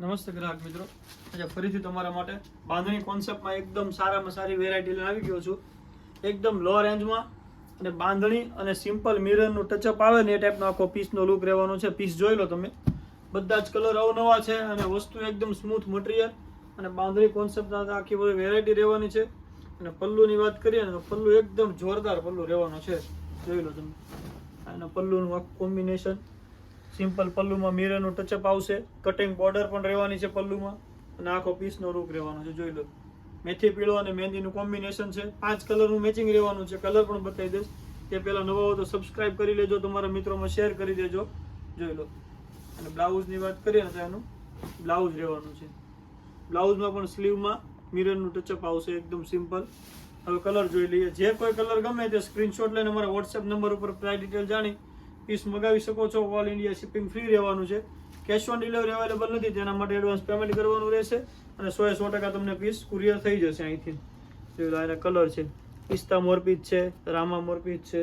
નમસ્તે ગ્રાહક મિત્રો. આજે ફરીથી તમારા માટે બાંધણી કોન્સેપ્ટમાં એકદમ સારામાં સારી વેરાયટી લઈને આવી ગયો છું. એકદમ લો રેન્જમાં અને બાંધણી અને સિમ્પલ મિરરનું ટચઅપ આવે ને એ ટાઈપનો આખો પીસનો લુક રહેવાનો છે. પીસ જોઈ લો તમે. બધા જ કલર અવનવા છે અને વસ્તુ એકદમ સ્મૂથ મટીરિયલ અને બાંધણી કોન્સેપ્ટના આખી બધી વેરાયટી રહેવાની છે. અને પલ્લુની વાત કરીએ ને તો પલ્લુ એકદમ જોરદાર પલ્લુ રહેવાનો છે. જોઈ લો તમે. અને પલ્લુનું આખું કોમ્બિનેશન સિમ્પલ પલ્લુમાં મિરરનું ટચઅપ આવશે. કટિંગ બોર્ડર પણ રહેવાની છે પલ્લુમાં. અને આખો પીસનો રૂપ રહેવાનો છે, જોઈ લો. મેથી પીળો અને મહેંદીનું કોમ્બિનેશન છે. પાંચ કલરનું મેચિંગ રહેવાનું છે. કલર પણ બતાવી દઈશ. તે પહેલાં નવા હો તો સબસ્ક્રાઇબ કરી લેજો. તમારા મિત્રોમાં શેર કરી દેજો. જોઈ લો. અને બ્લાઉઝની વાત કરીએ ને તો એનું બ્લાઉઝ રહેવાનું છે. બ્લાઉઝમાં પણ સ્લીવમાં મિરરનું ટચઅપ આવશે. એકદમ સિમ્પલ હવે કલર જોઈ લઈએ. જે કોઈ કલર ગમે તે સ્ક્રીનશોટ લઈને અમારા વોટ્સએપ નંબર ઉપર પ્રાઇસ ડિટેલ જાણી પીસ મગાવી શકો છો. ઓલ ઇન્ડિયા શિપિંગ ફ્રી રહેવાનું છે. કેશ ઓન ડિલિવરી અવેલેબલ નથી. તેના માટે એડવાન્સ પેમેન્ટ કરવાનું રહેશે. અને સો સો ટકા તમને પીસ કુરિયર થઈ જશે અહીંથી. લો એના કલર છે. પિસ્તા મોરપીચ છે, રામા મોરપીચ છે.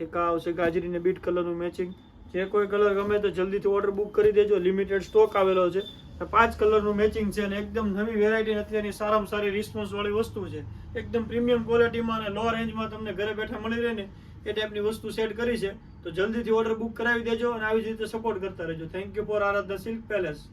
એક આ આવશે ગાજરીને બીટ કલરનું મેચિંગ જે કોઈ કલર ગમે તો જલ્દીથી ઓર્ડર બુક કરી દેજો. લિમિટેડ સ્ટોક આવેલો છે. પાંચ કલરનું મેચિંગ છે અને એકદમ નવી વેરાયટી અત્યારની સારામાં સારી રિસ્પોન્સ વાળી વસ્તુ છે. એકદમ પ્રીમિયમ ક્વોલિટીમાં અને લો રેન્જમાં તમને ઘરે બેઠા મળી રહે ને, એ ટાઈપની વસ્તુ સેટ કરી છે. તો જલ્દીથી ઓર્ડર બુક કરાવી દેજો અને આવી જ રીતે સપોર્ટ કરતા રહેજો. Thank you for Aradhana silk palace